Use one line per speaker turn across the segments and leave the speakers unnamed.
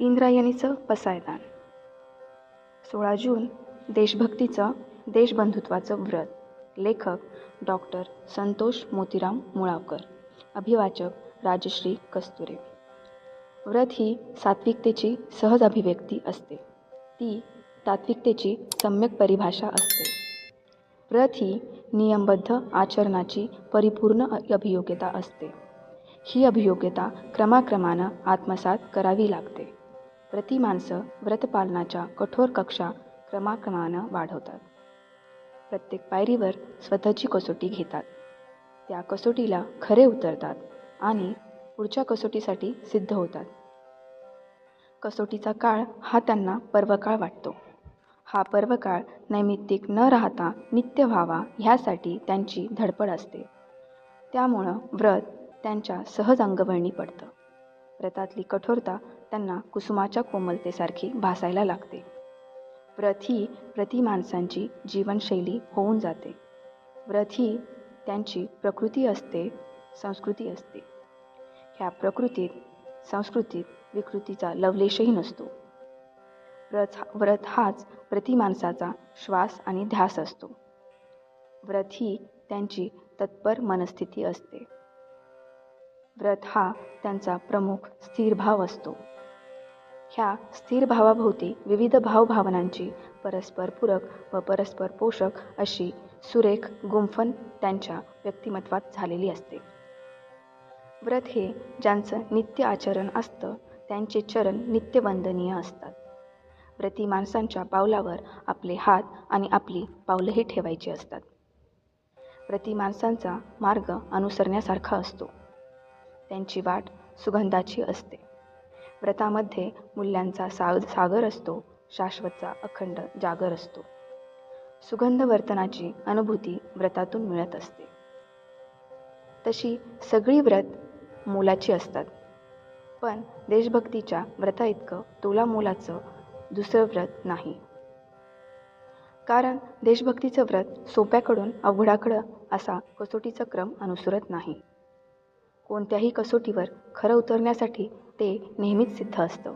इंद्रायणीचं पसायदान. सोळा जून देशभक्तीचं देशबंधुत्वाचं व्रत. लेखक डॉक्टर संतोष मोतीराम मुळावकर. अभिवाचक राजश्री कस्तुरे. व्रत ही सात्विकतेची सहज अभिव्यक्ती असते. ती तात्विकतेची सम्यक परिभाषा असते. व्रत ही नियमबद्ध आचरणाची परिपूर्ण अभियोग्यता असते. ही अभियोग्यता क्रमाक्रमानं आत्मसात करावी लागते. प्रति माणसं व्रतपालनाच्या कठोर कक्षा क्रमाक्रमानं वाढवतात. प्रत्येक पायरीवर स्वतःची कसोटी घेतात. त्या कसोटीला खरे उतरतात आणि पुढच्या कसोटीसाठी सिद्ध होतात. कसोटीचा काळ हा त्यांना पर्वकाळ वाटतो. हा पर्वकाळ नैमित्तिक न राहता नित्य व्हावा ह्यासाठी त्यांची धडपड असते. त्यामुळं व्रत त्यांच्या सहज अंगवळणी पडतं. व्रतातली कठोरता त्यांना कुसुमाच्या कोमलतेसारखी भासायला लागते. व्रत ही प्रति माणसांची जीवनशैली होऊन जाते. व्रत ही त्यांची प्रकृती असते संस्कृती असते. ह्या प्रकृतीत संस्कृतीत विकृतीचा लवलेशही नसतो. व्रत व्रत हाच प्रति माणसाचा श्वास आणि ध्यास असतो. व्रत ही त्यांची तत्पर मनस्थिती असते. व्रत हा त्यांचा प्रमुख स्थिरभाव असतो. ह्या स्थिर भावाभोवती विविध भावभावनांची परस्पर पूरक व परस्पर पोषक अशी सुरेख गुंफण त्यांच्या व्यक्तिमत्वात झालेली असते. व्रत हे ज्यांचं नित्य आचरण असतं त्यांचे चरण नित्यवंदनीय असतात. व्रती माणसांच्या पावलावर आपले हात आणि आपली पावलंही ठेवायची असतात. व्रती माणसांचा मार्ग अनुसरण्यासारखा असतो. त्यांची वाट सुगंधाची असते. व्रतामध्ये मूल्यांचा सा सागर असतो शाश्वतचा अखंड जागर असतो. सुगंध वर्तनाची अनुभूती व्रतातून मिळत असते. तशी सगळी व्रत मोलाची असतात. पण देशभक्तीच्या व्रताइतकं तुला मोलाचं दुसरं व्रत नाही. कारण देशभक्तीचं व्रत सोप्याकडून अवघडाकडं असा कसोटीचा क्रम अनुसरत नाही. कोणत्याही कसोटीवर खरं उतरण्यासाठी ते नेहमीच सिद्ध असतं.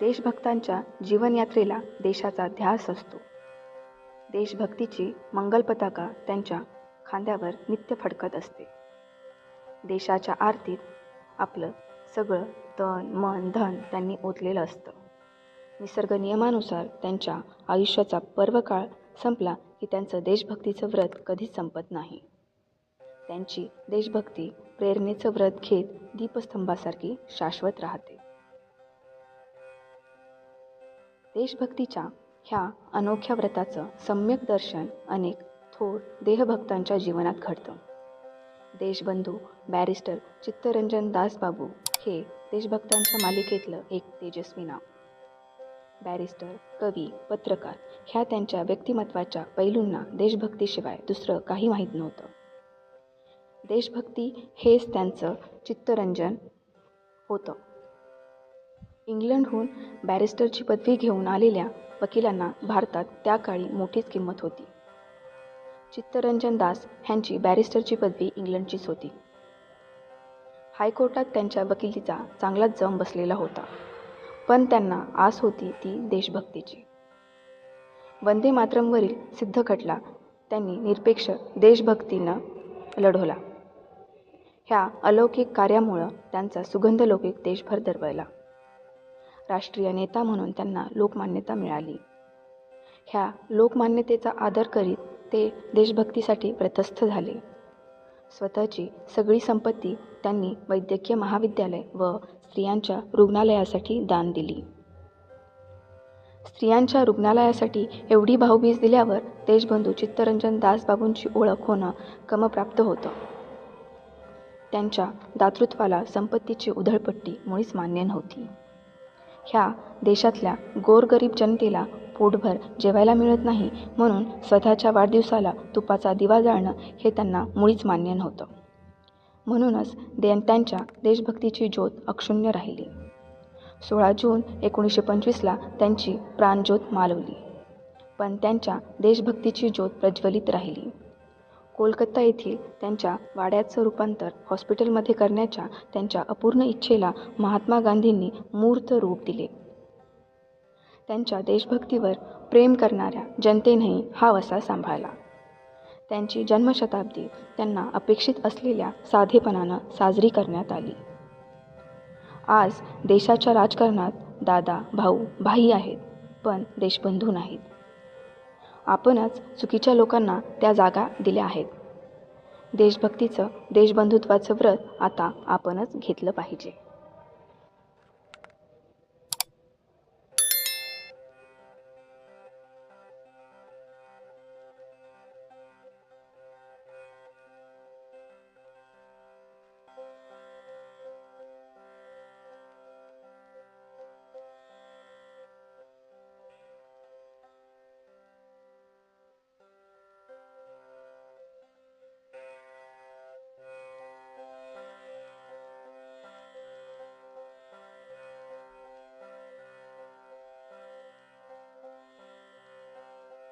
देशभक्तांच्या जीवनयात्रेला देशाचा ध्यास असतो. देशभक्तीची मंगल पताका त्यांच्या खांद्यावर नित्य फडकत असते. देशाच्या आरतीत आपलं सगळं तन मन धन त्यांनी ओतलेलं असतं. निसर्ग नियमानुसार त्यांच्या आयुष्याचा पर्वकाळ संपला की त्यांचं देशभक्तीचं व्रत कधीच संपत नाही. त्यांची देशभक्ती प्रेरणेचं व्रत घेत दीपस्तंभासारखी शाश्वत राहते. देशभक्तीच्या ह्या अनोख्या व्रताचं सम्यक दर्शन अनेक थोर देहभक्तांच्या जीवनात घडतं. देशबंधू बॅरिस्टर चित्तरंजन दासबाबू हे देशभक्तांच्या मालिकेतलं एक तेजस्वी नाव. बॅरिस्टर कवी पत्रकार ह्या त्यांच्या व्यक्तिमत्वाच्या पैलूंना देशभक्तीशिवाय दुसरं काही माहीत नव्हतं. देशभक्ती हेच त्यांचं चित्तरंजन होतं. इंग्लंडहून बॅरिस्टरची पदवी घेऊन आलेल्या वकिलांना भारतात त्या काळी मोठीच किंमत होती. चित्तरंजन दास ह्यांची बॅरिस्टरची पदवी इंग्लंडचीच होती. हायकोर्टात त्यांच्या वकिलीचा चांगलाच जम बसलेला होता पण त्यांना आस होती ती देशभक्तीची. वंदे मातरमवरील सिद्ध खटला त्यांनी निरपेक्ष देशभक्तीनं लढवला. ह्या अलौकिक कार्यामुळं त्यांचा सुगंध लौकिक देशभर दरवळला. राष्ट्रीय नेता म्हणून त्यांना लोकमान्यता मिळाली. ह्या लोकमान्यतेचा आदर करीत ते देशभक्तीसाठी प्रतस्थ झाले. स्वतःची सगळी संपत्ती त्यांनी वैद्यकीय महाविद्यालय व स्त्रियांच्या रुग्णालयासाठी दान दिली. स्त्रियांच्या रुग्णालयासाठी एवढी भाऊबीज दिल्यावर देशबंधू चित्तरंजन दासबाबूंची ओळख होणं कमप्राप्त होतं. त्यांच्या दातृत्वाला संपत्तीची उधळपट्टी मुळीच मान्य नव्हती. ह्या देशातल्या गोरगरीब जनतेला पोटभर जेवायला मिळत नाही म्हणून स्वतःच्या वाढदिवसाला तुपाचा दिवा जाळणं हे त्यांना मुळीच मान्य नव्हतं. म्हणूनच दे त्यांच्या देशभक्तीची ज्योत अक्षुण्य राहिली. सोळा जून एकोणीसशे पंचवीसला त्यांची प्राणज्योत मालवली. पण त्यांच्या देशभक्तीची ज्योत प्रज्वलित राहिली. कोलकाता येथील त्यांच्या वाड्याचं रूपांतर हॉस्पिटलमध्ये करण्याच्या त्यांच्या अपूर्ण इच्छेला महात्मा गांधींनी मूर्त रूप दिले. त्यांच्या देशभक्तीवर प्रेम करणाऱ्या जनतेनेही हा वसा सांभाळला. त्यांची जन्मशताब्दी त्यांना अपेक्षित असलेल्या साधेपणानं साजरी करण्यात आली. आज देशाच्या राजकारणात दादा भाऊ भाई आहेत पण देशबंधू नाहीत. आपणच चुकीच्या लोकांना त्या जागा दिल्या आहेत. देशभक्तीचं देशबंधुत्वाचं व्रत आता आपणच घेतलं पाहिजे.